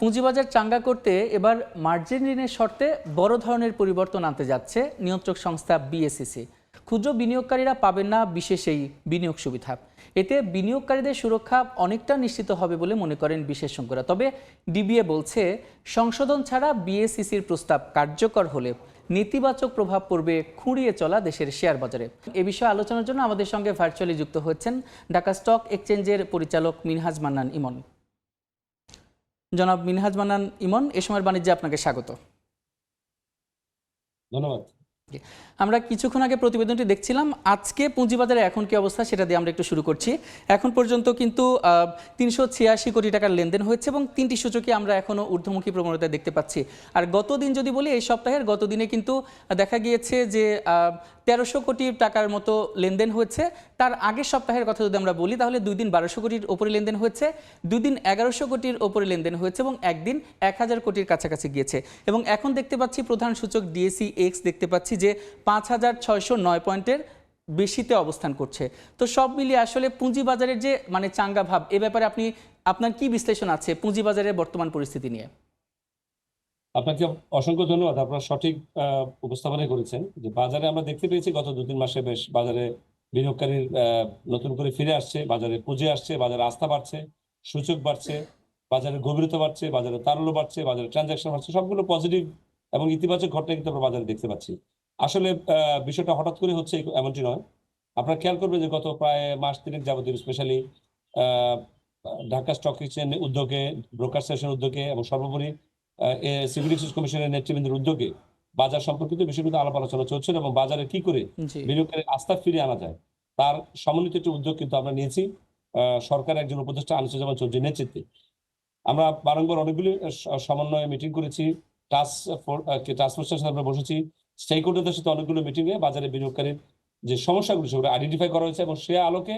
পুঁজিবাজার চাঙ্গা করতে এবার মার্জিন ঋণের শর্তে বড় ধরনের পরিবর্তন আনতে যাচ্ছে নিয়ন্ত্রক সংস্থা বিএসসিসি ক্ষুদ্র বিনিয়োগকারীরা পাবেন না বিশেষ এই বিনিয়োগ সুবিধা। এতে বিনিয়োগকারীদের সুরক্ষা অনেকটা নিশ্চিত হবে বলে মনে করেন বিশেষজ্ঞরা তবে ডিবিএ বলছে, সংশোধন ছাড়া বিএসসিসির প্রস্তাব কার্যকর হলে নেতিবাচক প্রভাব পড়বে খুঁড়িয়ে চলা দেশের শেয়ার বাজারে। এ বিষয়ে আলোচনার জন্য আমাদের সঙ্গে ভার্চুয়ালি যুক্ত হচ্ছেন ঢাকা স্টক এক্সচেঞ্জের পরিচালক মিনহাজ মান্নান ইমন। জনাব মিনহাজ মানান ইমন এ সময়ের বাণিজ্যে আপনাকে স্বাগত ধন্যবাদ। আমরা কিছুক্ষণ আগে প্রতিবেদনটি দেখছিলাম, আজকে পুঁজিবাজারে এখন কি অবস্থা সেটা দিয়ে আমরা একটু শুরু করছি। এখন পর্যন্ত কিন্তু তিনশো ছিয়াশি কোটি টাকার লেনদেন হয়েছে এবং তিনটি সূচকে আমরা এখনও ঊর্ধ্বমুখী প্রবণতা দেখতে পাচ্ছি। আর গত দিন যদি বলি, এই সপ্তাহের গত দিনে কিন্তু দেখা গিয়েছে যে তেরোশো কোটি টাকার মতো লেনদেন হয়েছে। তার আগের সপ্তাহের কথা যদি আমরা বলি, তাহলে দুই দিন বারোশো কোটির ওপরে লেনদেন হয়েছে, দুই দিন এগারোশো কোটির ওপরে লেনদেন হয়েছে এবং একদিন এক হাজার কোটির কাছাকাছি গিয়েছে। এবং এখন দেখতে পাচ্ছি প্রধান সূচক ডিএসি এক্স দেখতে পাচ্ছি যে পাঁচ হাজার ছয়শো নয় পয়েন্টের বেশিতে অবস্থান করছে। তো সব মিলিয়ে আসলে পুঁজিবাজারের যে মানে চাঙ্গা ভাব এ ব্যাপারে আপনি আপনার কি বিশ্লেষণ আছে পুঁজিবাজারের বর্তমান পরিস্থিতি নিয়ে? আপনাকে অসংখ্য ধন্যবাদ আপনারা সঠিক আহ, উপস্থাপনাই করেছেন যে বাজারে আমরা দেখতে পেয়েছি গত দু তিন মাসে বেশ বাজারে বিনিয়োগকারীর নতুন করে ফিরে আসছে বাজারে পুঁজি আসছে বাজারে আস্থা বাড়ছে সূচক বাড়ছে বাজারে গভীরতা বাড়ছে বাজারে তারল্য বাড়ছে বাজারে ট্রানজাকশন বাড়ছে সবগুলো পজিটিভ এবং ইতিবাচক ঘটনা কিন্তু আমরা বাজারে দেখতে পাচ্ছি। আসলে বিষয়টা হঠাৎ করে হচ্ছে এমনটি নয়। আপনারা খেয়াল করবেন যে গত প্রায় মাস তিনেক যাবতীয় স্পেশালি ঢাকা স্টক এক্সচেঞ্জ উদ্যোগে ব্রোকার সেশন উদ্যোগে এবং সর্বোপরি সিভিল এক্সচেঞ্জ কমিশনের নেতৃবৃন্দের উদ্যোগে বাজার সম্পর্কিত বিষয়গুলো আলাপ আলোচনা চলছিল এবং বাজারে কি করে বিনিয়োগকারী আস্থা ফিরিয়ে আনা যায় তার সমন্বিত একটি উদ্যোগ কিন্তু আমরা নিয়েছি। আহ, সরকারের একজন উপদেষ্টা আনিসুজ্জামান চৌধুরীর নেতৃত্বে। আমরা বারংবার অনেকগুলি সমন্বয়ে মিটিং করেছি টাস্ক টাস্ক ফোর্সের সাথে আমরা বসেছি। স্টেক হোল্ডারদের সাথে অনেকগুলো মিটিংয়ে বাজারে বিনিয়োগকারীর যে সমস্যাগুলো সেগুলো আইডেন্টিফাই করা হয়েছে এবং সে আলোকে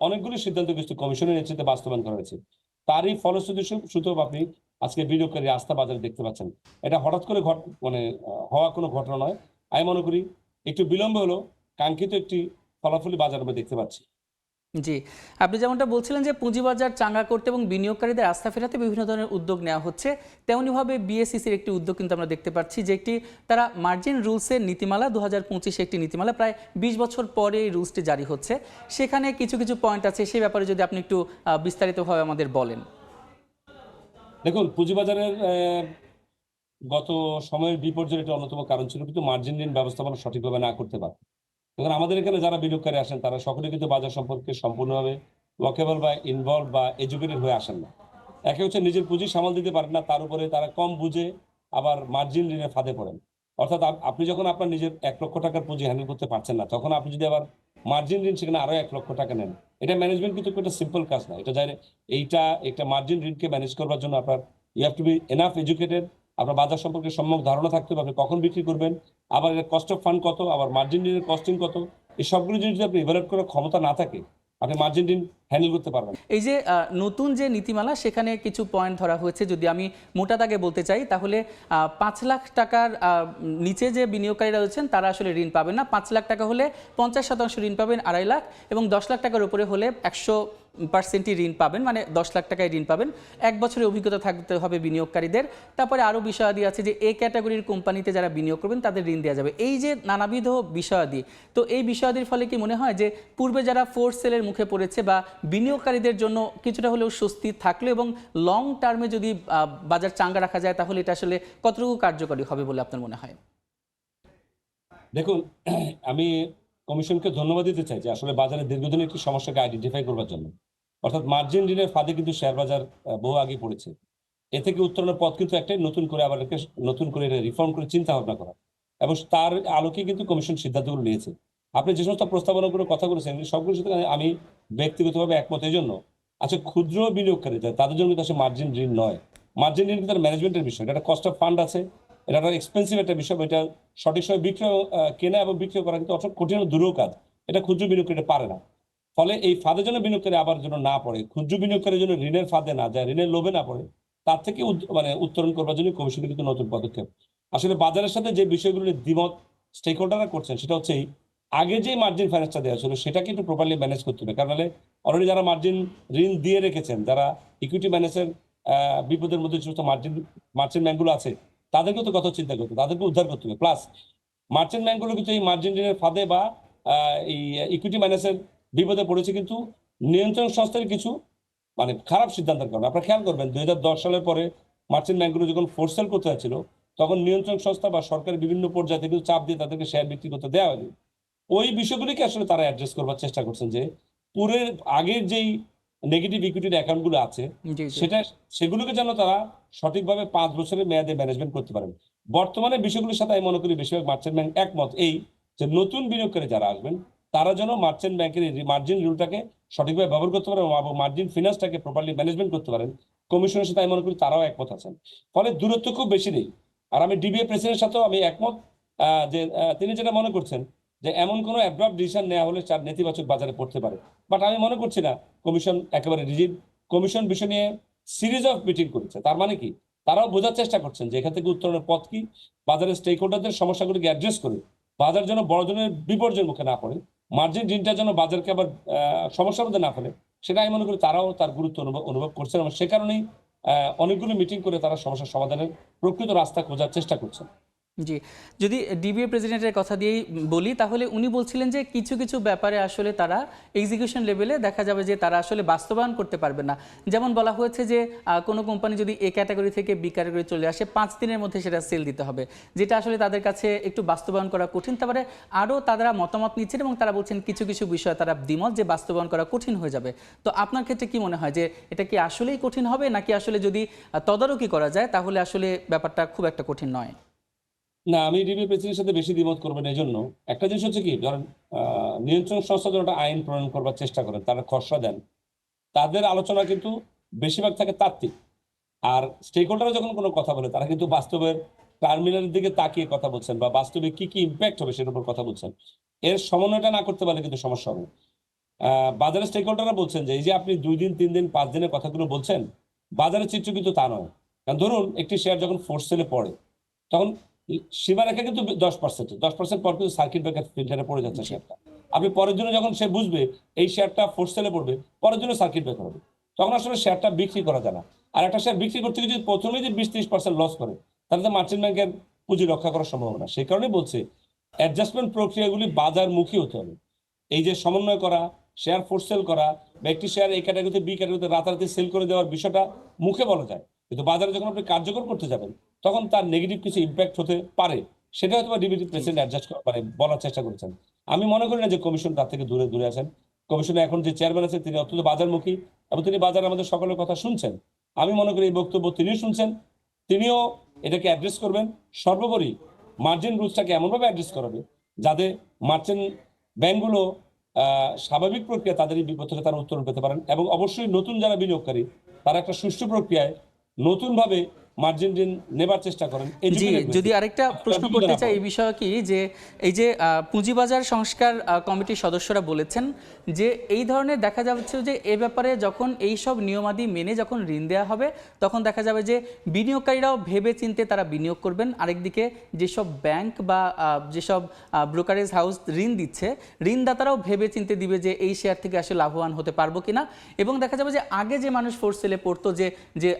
অনেকগুলি সিদ্ধান্ত কিছু কমিশনের নেতৃত্বে বাস্তবায়ন করা হয়েছে। তারই ফলশ্রুতি সুতরাং আপনি আজকে বিনিয়োগকারী আস্থা বাজারে দেখতে পাচ্ছেন। এটা হঠাৎ করে ঘট মানে হওয়া কোনো ঘটনা নয়। আমি মনে করি একটু বিলম্ব হলো কাঙ্ক্ষিত একটি ফলাফলই বাজার আমরা দেখতে পাচ্ছি। জি, আপনি যেমনটা বলছিলেন যে পুঁজিবাজার চাঙ্গা করতে এবং বিনিয়োগকারীদের আস্থা ফেরাতে বিভিন্ন ধরনের উদ্যোগ নেওয়া হচ্ছে, তেমনিভাবে বিএসসিসির একটি উদ্যোগ কিন্তু আমরা দেখতে পাচ্ছি যে একটি তারা মার্জিন রুলসের নীতিমালা দু হাজার একটি নীতিমালা প্রায় বিশ বছর পরে এই রুলসটি জারি হচ্ছে। সেখানে কিছু কিছু পয়েন্ট আছে, সেই ব্যাপারে যদি আপনি একটু বিস্তারিতভাবে আমাদের বলেন। দেখুন, পুঁজিবাজারের গত সময়ের বিপর্যয়ের একটি অন্যতম কারণ ছিল, কিন্তু মার্জিন ঋণ ব্যবস্থাপনা সঠিকভাবে না করতে পারে এখন আমাদের এখানে যারা বিনিয়োগকারী আসেন, তারা সকলে কিন্তু বাজার সম্পর্কে সম্পূর্ণভাবে ওয়াকেবল বা ইনভলভ বা এডুকেটেড হয়ে আসেন না। একে হচ্ছে নিজের পুঁজি সামাল দিতে পারেন না, তার উপরে তারা কম বুঝে আবার মার্জিন ঋণের ফাঁদে পড়েন। অর্থাৎ আপনি যখন আপনার নিজের এক লক্ষ টাকার পুঁজি হ্যান্ডেল করতে পারছেন না, তখন আপনি যদি আবার মার্জিন ঋণ সেখানে আরও এক লক্ষ টাকা নেন, এটা ম্যানেজমেন্ট কিন্তু একটা সিম্পল কাজ না। এটা যাই এইটা, একটা মার্জিন ঋণকে ম্যানেজ করবার জন্য আপনার you have to be enough educated আপনার বাজার সম্পর্কে সম্যক ধারণা থাকতে হবে, আপনি কখন বিক্রি করবেন, আবার কস্ট অফ ফান্ড কত, আবার মার্জিন ঋণের কস্টিং কত, এই সবগুলো যদি আপনি ইভালুয়েট করার ক্ষমতা না থাকে, আপনি মার্জিন ঋণ হ্যান্ডেল করতে পারবেন এই যে নতুন যে নীতিমালা, সেখানে কিছু পয়েন্ট ধরা হয়েছে, যদি আমি মোটা দাগে বলতে চাই, তাহলে পাঁচ লাখ টাকার নিচে যে বিনিয়োগকারীরা রয়েছেন, তারা আসলে ঋণ পাবেন না। পাঁচ লাখ টাকা হলে পঞ্চাশ শতাংশ ঋণ পাবেন, আড়াই লাখ, এবং দশ লাখ টাকার উপরে হলে একশো পার্সেন্টই ঋণ পাবেন মানে দশ লাখ টাকায় ঋণ পাবেন। এক বছরের অভিজ্ঞতা থাকতে হবে বিনিয়োগকারীদের। তারপরে আরও বিষয়াদি আছে যে, এ ক্যাটাগরির কোম্পানিতে যারা বিনিয়োগ করবেন, তাদের ঋণ দেওয়া যাবে। এই যে নানাবিধ বিষয়াদি, তো এই বিষয়াদির ফলে কি মনে হয় যে, পূর্বে যারা ফোর্স সেলের মুখে পড়েছে বা বিনিয়োগকারীদের জন্য কিছুটা হলেও স্বস্তি থাকল এবং লং টার্মে যদি বাজার চাঙ্গা রাখা যায়, তাহলে এটা আসলে কতটুকু কার্যকরী হবে বলে আপনার মনে হয়? দেখুন, আমি কমিশনকে ধন্যবাদ দিতে চাই যে আসলে বাজারে দীর্ঘদিন একটি সমস্যাকে আইডেন্টিফাই করবার জন্য। অর্থাৎ মার্জিন ঋণের ফাঁদে কিন্তু শেয়ার বাজার বহু আগে পড়েছে। এ থেকে উত্তরণের পথ কিন্তু একটাই নতুন করে আবার নতুন করে রিফর্ম করে চিন্তা ভাবনা করা। এবং তার আলোকে কিন্তু কমিশন সিদ্ধান্তগুলো নিয়েছে। আপনি যে সমস্ত প্রস্তাবনাগুলো কথা বলেছেন সবগুলোর সাথে আমি ব্যক্তিগতভাবে একমত। এই জন্য আচ্ছা ক্ষুদ্র বিনিয়োগকারী যারা, তাদের জন্য কিন্তু আসলে মার্জিন ঋণ নয়। মার্জিন ঋণ কিন্তু ম্যানেজমেন্টের বিষয়। এটা কস্ট অফ ফান্ড আছে। এটা একটা এক্সপেন্সিভ একটা বিষয় এটা সঠিক সময় বিক্রয় কেনা এবং বিক্রয় করা কিন্তু অর্থাৎ কঠিন দূরও কাজ। এটা ক্ষুদ্র বিনিয়োগকারী পারে না। ফলে এই ফাঁদের জন্য বিনিয়োগকারী আবার যেন না পড়ে, ক্ষুদ্র বিনিয়োগকারীর জন্য ঋণের ফাঁদে না যায়, ঋণের লোভে না পড়ে, তার থেকে মানে উত্তরণ করবার জন্য কমিশনের কিন্তু নতুন পদক্ষেপ। আসলে বাজারের সাথে যে বিষয়গুলো দ্বিমত স্টেক হোল্ডাররা করছেন, সেটা হচ্ছে আগে যে মার্জিন ফাইন্যান্সটা দেওয়া ছিল, সেটাকে একটু প্রপারলি ম্যানেজ করতে হবে। কারণ অলরেডি যারা মার্জিন ঋণ দিয়ে রেখেছেন, যারা ইকুইটি ম্যানেজের বিপদের মধ্যে সমস্ত মার্চেন্ট মার্চেন্ট ব্যাংকগুলো আছে তাদেরকেও তো কথা চিন্তা করতে তাদেরকে উদ্ধার করতে হবে। প্লাস মার্চেন্ট ব্যাংকগুলো কিন্তু এই মার্জিন ঋণের ফাঁদে বা এই ইকুইটি মাইনাসের বিপদে পড়েছে কিন্তু নিয়ন্ত্রণ সংস্থার কিছু মানে খারাপ সিদ্ধান্তের কারণে। আপনারা খেয়াল করবেন, দুই হাজার দশ সালের পরে মার্চেন্ট ব্যাংকগুলো যখন ফোর্স সেল করতে যাচ্ছিল, তখন নিয়ন্ত্রণ সংস্থা বা সরকারের বিভিন্ন পর্যায়ে থেকে চাপ দিয়ে তাদেরকে শেয়ার বিক্রি করতে দেওয়া হয়নি। ওই বিষয়গুলিকে আসলে তারা অ্যাড্রেস করবার চেষ্টা করছেন যে, পুরের আগের যেই নেগেটিভ ইকুইটির অ্যাকাউন্টগুলো আছে সেটা সেগুলোকে যেন তারা সঠিকভাবে পাঁচ বছরের মেয়াদে ম্যানেজমেন্ট করতে পারেন। বর্তমানে বিষয়গুলোর সাথে আমি মনে করি বেশিরভাগ মার্চেন্ট ব্যাংক একমত এই যে নতুন বিনিয়োগকারী যারা আসবেন তারা যেন মার্চেন্ট ব্যাংকের এই মার্জিন রুলটাকে সঠিকভাবে ব্যবহার করতে পারেন এবং মার্জিন ফিনান্সটাকে প্রপারলি ম্যানেজমেন্ট করতে পারেন। কমিশনের সাথে আমি মনে করি তারাও একমত আছেন। ফলে দূরত্ব খুব বেশি নেই। আর আমি ডিবিএ প্রেসিডেন্টের সাথেও আমি একমত যে তিনি যেটা মনে করছেন যে এমন কোনো অ্যাব্রপ্ট ডিসিশন নেওয়া হলে চার নেতিবাচক বাজারে পড়তে পারে। বাট আমি মনে করছি না কমিশন একেবারে রিজিড কমিশন বিষয় নিয়ে সিরিজ অফ মিটিং করেছে। তার মানে কি? তারাও বোঝার চেষ্টা করছেন যে এখান থেকে উত্তরণের পথ কি? বাজারের স্টেক হোল্ডারদের সমস্যাগুলিকে অ্যাড্রেস করে, বাজার যেন বড় ধরনের বিপর্যয়ের মুখে না পড়ে মার্জিন ঋণটা যেন বাজারকে আবার সমস্যার মধ্যে না ফেলে, সেটা আমি মনে করি তারাও তার গুরুত্ব অনুভব অনুভব করছেন এবং সে কারণেই অনেকগুলো মিটিং করে তারা সমস্যার সমাধানের প্রকৃত রাস্তা খোঁজার চেষ্টা করছেন। জি। যদি ডিবিএ প্রেসিডেন্টের কথা দিয়েই বলি, তাহলে উনি বলছিলেন যে কিছু কিছু ব্যাপারে আসলে তারা এক্সিকিউশন লেভেলে দেখা যাবে যে তারা আসলে বাস্তবায়ন করতে পারবে না। যেমন বলা হয়েছে যে কোনো কোম্পানি যদি এ ক্যাটাগরি থেকে বি ক্যাটাগরি চলে আসে, পাঁচ দিনের মধ্যে সেটা সেল দিতে হবে। যেটা আসলে তাদের কাছে একটু বাস্তবায়ন করা কঠিন। তারপরে আরও তারা মতামত নিচ্ছেন এবং তারা বলছেন কিছু কিছু বিষয় তারা দ্বিমত যে বাস্তবায়ন করা কঠিন হয়ে যাবে। তো আপনার ক্ষেত্রে কি মনে হয় যে এটা কি আসলেই কঠিন হবে? নাকি আসলে যদি তদারকি করা যায়, তাহলে আসলে ব্যাপারটা খুব একটা কঠিন নয়? না, আমি ডিবি প্রেসিডেন্টের সাথে বেশি দ্বিমত করবেন এই জন্য একটা জিনিস হচ্ছে কি, ধরেন নিয়ন্ত্রণ সংস্থা একটা আইন প্রণয়ন করবার চেষ্টা করেন তারা খসড়া দেন, তাদের আলোচনা কিন্তু বেশিরভাগ থাকে তাত্ত্বিক। আর স্টেক হোল্ডাররা যখন কোনো কথা বলে, তারা কিন্তু বাস্তবের টার্মিনালের দিকে তাকিয়ে কথা বলছেন বা বাস্তবে কি কি ইম্প্যাক্ট হবে সেটার উপর কথা বলছেন। এর সমন্বয়টা না করতে পারলে কিন্তু সমস্যা হবে বাজারের স্টেক হোল্ডাররা বলছেন যে, এই যে আপনি দুই দিন, তিন দিন, পাঁচ দিনের কথাগুলো বলছেন, বাজারের চিত্র কিন্তু তা নয়। কারণ ধরুন, একটি শেয়ার যখন ফোর্স সেলে পড়ে, তখন সীমারেখা কিন্তু দশ পার্সেন্ট দশ পার্সেন্ট পর কিন্তু সার্কিট ব্রেকার ফিল্টারে পড়ে যাচ্ছে শেয়ারটা আপনি পরের জন্য যখন সে বুঝবে এই শেয়ারটা ফোর্স সেলে পড়বে পরের জন্য সার্কিট ব্রেকার হবে। তখন আসলে শেয়ারটা বিক্রি করা যায় না। আর একটা শেয়ার বিক্রি করতে গিয়ে যদি প্রথমেই যদি বিশ ত্রিশ পার্সেন্ট লস করে তাহলে তো মার্চেন্ট ব্যাংকের পুঁজি রক্ষা করা সম্ভব না সেই কারণেই বলছে অ্যাডজাস্টমেন্ট প্রক্রিয়াগুলি বাজারমুখী হতে হবে। এই যে সমন্বয় করা শেয়ার ফোর্স সেল করা বা একটি শেয়ার এই ক্যাটাগরিতে বি ক্যাটাগরিতে রাতারাতি সেল করে দেওয়ার বিষয়টা মুখে বলা যায়। কিন্তু বাজারে যখন আপনি কার্যকর করতে যাবেন তখন তার নেগেটিভ কিছু ইম্প্যাক্ট হতে পারে। সেটা হয়তো ডিবিটি প্রেসিডেন্ট অ্যাডজাস্ট মানে বলার চেষ্টা করেছেন। আমি মনে করি না যে কমিশন তার থেকে দূরে দূরে আছেন। কমিশনে এখন যে চেয়ারম্যান আছে তিনি অত্যন্ত বাজারমুখী এবং তিনি বাজার আমাদের সকলের কথা শুনছেন। আমি মনে করি এই বক্তব্য তিনিও শুনছেন, তিনিও এটাকে অ্যাড্রেস করবেন। সর্বোপরি মার্জিন রুলসটাকে এমনভাবে অ্যাড্রেস করাবে যাতে মার্চেন্ট ব্যাংকগুলো স্বাভাবিক প্রক্রিয়া তাদের এই বিপদ থেকে তারা উত্তরণ পেতে পারেন এবং অবশ্যই নতুন যারা বিনিয়োগকারী, তারা একটা সুষ্ঠু প্রক্রিয়ায় নতুনভাবে মার্জিন ঋণ নেবার চেষ্টা করেন জি যদি। আরেকটা প্রশ্ন করতে চাই। এই বিষয়ে কি যে এই যে পুঁজিবাজার সংস্কার কমিটির সদস্যরা বলেছেন যে এই ধরনের দেখা যাচ্ছে যে এ ব্যাপারে যখন এই সব নিয়মাদি মেনে যখন ঋণ দেওয়া হবে তখন দেখা যাবে যে বিনিয়োগকারীরাও ভেবে চিনতে তারা বিনিয়োগ করবেন আরেকদিকে যেসব ব্যাংক বা যেসব ব্রোকারেজ হাউস ঋণ দিচ্ছে ঋণদাতারাও ভেবে চিনতে দিবে যে এই শেয়ার থেকে আসলে লাভবান হতে পারব কিনা এবং দেখা যাবে যে আগে যে মানুষ ফোর্স সেলে পড়তো যে যে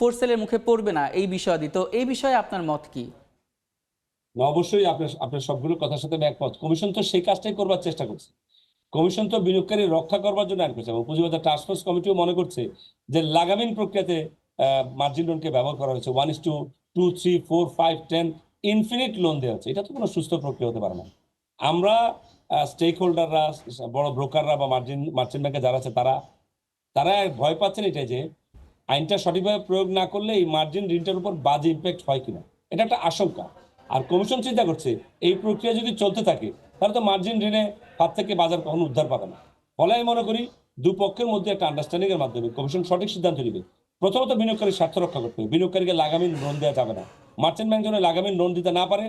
ফোর্স সেলের মুখে পড়বে না এই বিষয়াদি। তো এই বিষয়ে আপনার মত কি? অবশ্যই আপনার আপনার সবগুলো কথার সাথে একমত। কমিশন তো সেই কাজটাই করবার চেষ্টা করছে। কমিশন তো বিনিয়োগকারী রক্ষা করবার জন্য আইন করছে এবং পুঁজিবাজার টাস্কফোর্স কমিটিও মনে করছে যে লাগামিন প্রক্রিয়াতে মার্জিন লোনকে ব্যবহার করা হয়েছে। One is two two three four five ten infinite loan দেওয়া হচ্ছে। এটা তো কোনো সুস্থ প্রক্রিয়া হতে পারে না। আমরা স্টেক হোল্ডাররা বড় ব্রোকাররা বা মার্জিন মার্চেন্ট ব্যাংকে যারা আছে, তারা তারা ভয় পাচ্ছেন এটাই যে আইনটা সঠিকভাবে প্রয়োগ না করলে এই মার্জিন ঋণটার উপর বাজে ইম্প্যাক্ট হয় কিনা? এটা একটা আশঙ্কা। আর কমিশন চিন্তা করছে, এই প্রক্রিয়া যদি চলতে থাকে, তাহলে তো মার্জিন ঋণে হাত থেকে বাজার কখনো উদ্ধার পাবে না। ফলে আমি মনে করি, দুপক্ষের মধ্যে একটা আন্ডারস্ট্যান্ডিং এর মাধ্যমে কমিশন সঠিক সিদ্ধান্ত নেবে। প্রথমত বিনিয়োগকারীর স্বার্থ রক্ষা করতে হবে। বিনিয়োগকারীকে লাগামীন লোন দেওয়া যাবে না। মার্চেন্ট ব্যাংক যেন লাগামীন লোন দিতে না পারে,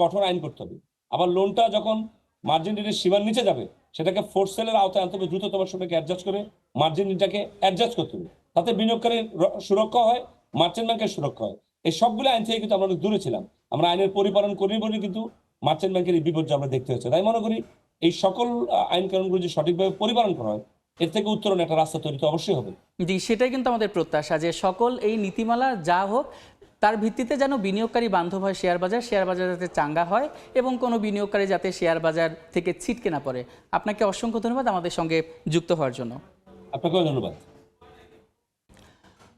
কঠোর আইন করতে হবে। আবার লোনটা যখন মার্জিন ঋণের সীমার নিচে যাবে, সেটাকে ফোর্স সেলের আওতায় আনতে হবে। দ্রুততম সঙ্গে অ্যাডজাস্ট করে মার্জিন ঋণটাকে অ্যাডজাস্ট করতে হবে। তাতে বিনিয়োগকারীর সুরক্ষা হয় মার্চেন্ট ব্যাংকের সুরক্ষা হয়। এই সবগুলো আইন থেকে কিন্তু আমরা অনেক দূরে ছিলাম। আমরা আইনের পরিপালন করি বলে কিন্তু মার্চেন্ট ব্যাংকের এই বিপর্যয় আমরা দেখতে হচ্ছে তাই মনে করি এই সকল আইন কানুনগুলো যদি সঠিকভাবে পরিপালন করা হয় এর থেকে উত্তরণ একটা রাস্তা তৈরি তো অবশ্যই হবে। জি সেটাই কিন্তু আমাদের প্রত্যাশা যে সকল এই নীতিমালা যা হোক তার ভিত্তিতে যেন বিনিয়োগকারী বান্ধব হয় শেয়ার বাজার শেয়ার বাজার যাতে চাঙ্গা হয় এবং কোনো বিনিয়োগকারী যাতে শেয়ার বাজার থেকে ছিটকে না পড়ে। আপনাকে অসংখ্য ধন্যবাদ আমাদের সঙ্গে যুক্ত হওয়ার জন্য। আপনাকেও ধন্যবাদ।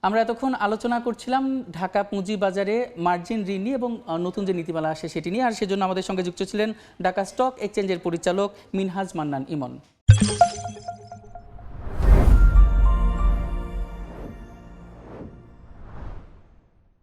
আমরা এতক্ষণ আলোচনা করছিলাম ঢাকা পুঁজি বাজারে মার্জিন ঋণ নিয়ে এবং নতুন যে নীতিমালা আসে সেটি নিয়ে। আর সেজন্য আমাদের সঙ্গে যুক্ত ছিলেন ঢাকা স্টক এক্সচেঞ্জের পরিচালক মিনহাজ মান্নান ইমন।